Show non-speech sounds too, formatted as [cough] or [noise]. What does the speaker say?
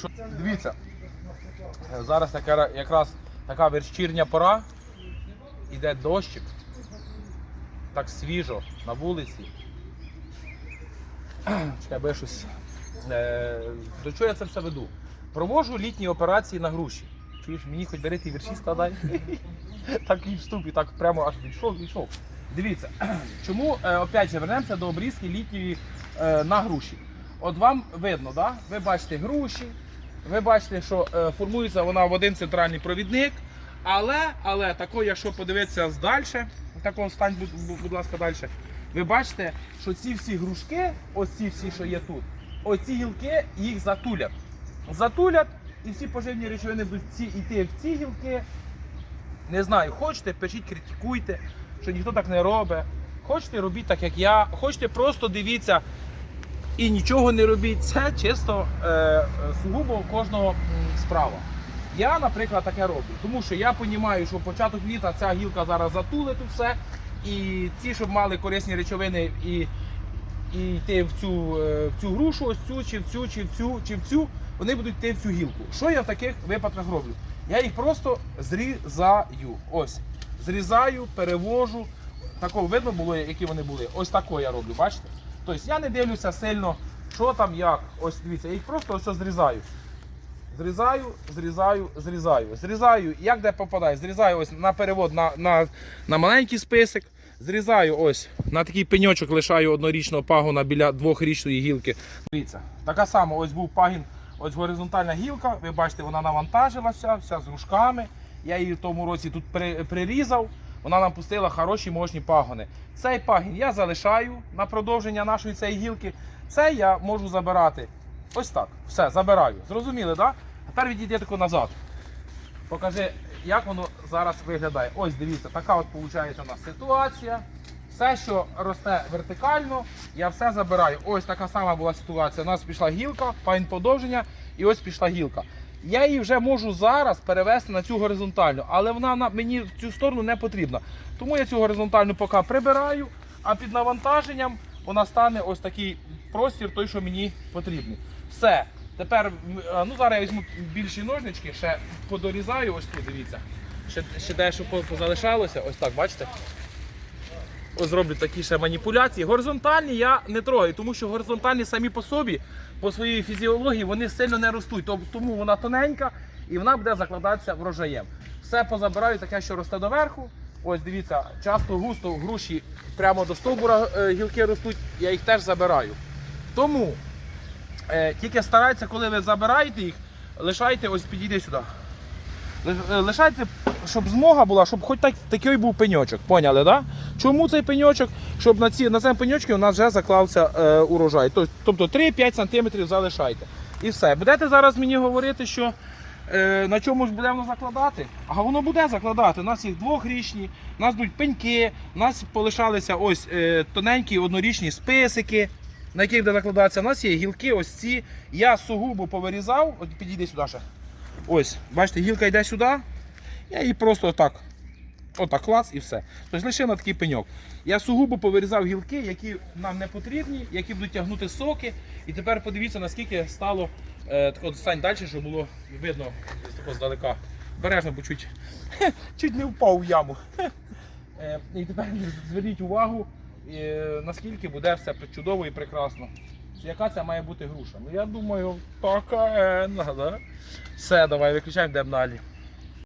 Що, дивіться, е, зараз така, якраз така вечірня пора, іде дощик, так свіжо на вулиці. [clears throat] Чекай, бо щось. Е, до чого я це все веду? Провожу літні операції на груші. Чуєш, мені хоч бери ті вірші складай. [laughs] так і вступ, і так прямо аж війшов, війшов. Дивіться, [clears throat] чому, е, опять же, вернемося до обрізки літньої на груші. От вам видно, да? ви бачите груші, ви бачите, що е, формується вона в один центральний провідник. Але, але тако, якщо подивитися здальше, такого стань, будь, будь- ласка, далі. Ви бачите, що ці всі грушки, ось ці всі, що є тут, оці гілки їх затулять. Затулять, і всі поживні речовини будуть ці, йти в ці гілки. Не знаю, хочете, пишіть, критикуйте, що ніхто так не робить. Хочете, робіть так, як я. Хочете, просто дивіться і нічого не робіть. Це чисто е, сугубо кожного справа. Я, наприклад, таке роблю, тому що я розумію, що початок літа ця гілка зараз затулить все. І ті, щоб мали корисні речовини і, і йти в цю, е, в цю грушу, ось цю, чи в цю, чи в цю, чи в цю, вони будуть йти в цю гілку. Що я в таких випадках роблю? Я їх просто зрізаю. Ось. Зрізаю, перевожу. Такого видно було, які вони були. Ось тако я роблю, бачите? Тобто я не дивлюся сильно, що там, як. Ось дивіться, я їх просто ось зрізаю. Зрізаю, зрізаю, зрізаю. Зрізаю, як де попадає, зрізаю ось на перевод на, на, на маленький список. Зрізаю ось на такий пеньочок лишаю однорічного пагона біля двохрічної гілки. Дивіться, така сама ось був пагін, ось горизонтальна гілка. Ви бачите, вона навантажилася, вся з рушками. Я її в тому році тут при, прирізав. Вона нам пустила хороші мощні пагони. Цей пагін я залишаю на продовження нашої цієї гілки. Це я можу забирати. Ось так. Все, забираю. Зрозуміли, так? Да? Тепер відійди тако назад. Покажи, як воно зараз виглядає. Ось дивіться, така от виходить у нас ситуація. Все, що росте вертикально, я все забираю. Ось така сама була ситуація. У нас пішла гілка, пайн подовження, і ось пішла гілка. Я її вже можу зараз перевести на цю горизонтальну, але вона на- мені в цю сторону не потрібна. Тому я цю горизонтальну поки прибираю, а під навантаженням вона стане ось такий простір, той, що мені потрібний. Все. Тепер, ну зараз я візьму більші ножнички, ще подорізаю ось тут, дивіться. Ще, ще дещо по- позалишалося, ось так, бачите? Зроблю такі ще маніпуляції. Горизонтальні я не трогаю, тому що горизонтальні самі по собі, по своїй фізіології, вони сильно не ростуть. Тому вона тоненька і вона буде закладатися врожаєм. Все позабираю, таке, що росте доверху. Ось дивіться, часто густо груші прямо до стовбура е, гілки ростуть, я їх теж забираю. Тому е, тільки старайтеся, коли ви забираєте їх, лишайте, ось підійди сюди. Е, Лишайте, щоб змога була, щоб хоч так, такий був пеньочок. Поняли, да? Чому цей пеньочок? Щоб на, ці, на цьому пеньочку у нас вже заклався е, урожай. Тобто 3-5 см залишайте. І все. Будете зараз мені говорити, що е, на чомусь буде воно закладати? А воно буде закладати. У нас їх двохрічні, у нас будуть пеньки, у нас полишалися ось е, тоненькі однорічні списики, на яких буде закладатися. У нас є гілки, ось ці. Я сугубо повирізав, от підійди сюди ще. Ось, бачите, гілка йде сюди. Я її просто отак. Отак клац і все. Тобто лише на такий пеньок. Я сугубо повирізав гілки, які нам не потрібні, які будуть тягнути соки. І тепер подивіться, наскільки стало е, тако стань далі, щоб було видно з такого здалека. Бережно, бо чуть, [laughs] чуть не впав в яму. [laughs] Е, і тепер зверніть увагу, е, наскільки буде все чудово і прекрасно. Яка це має бути груша? Ну я думаю, така, да? Все, давай, виключаємо, далі.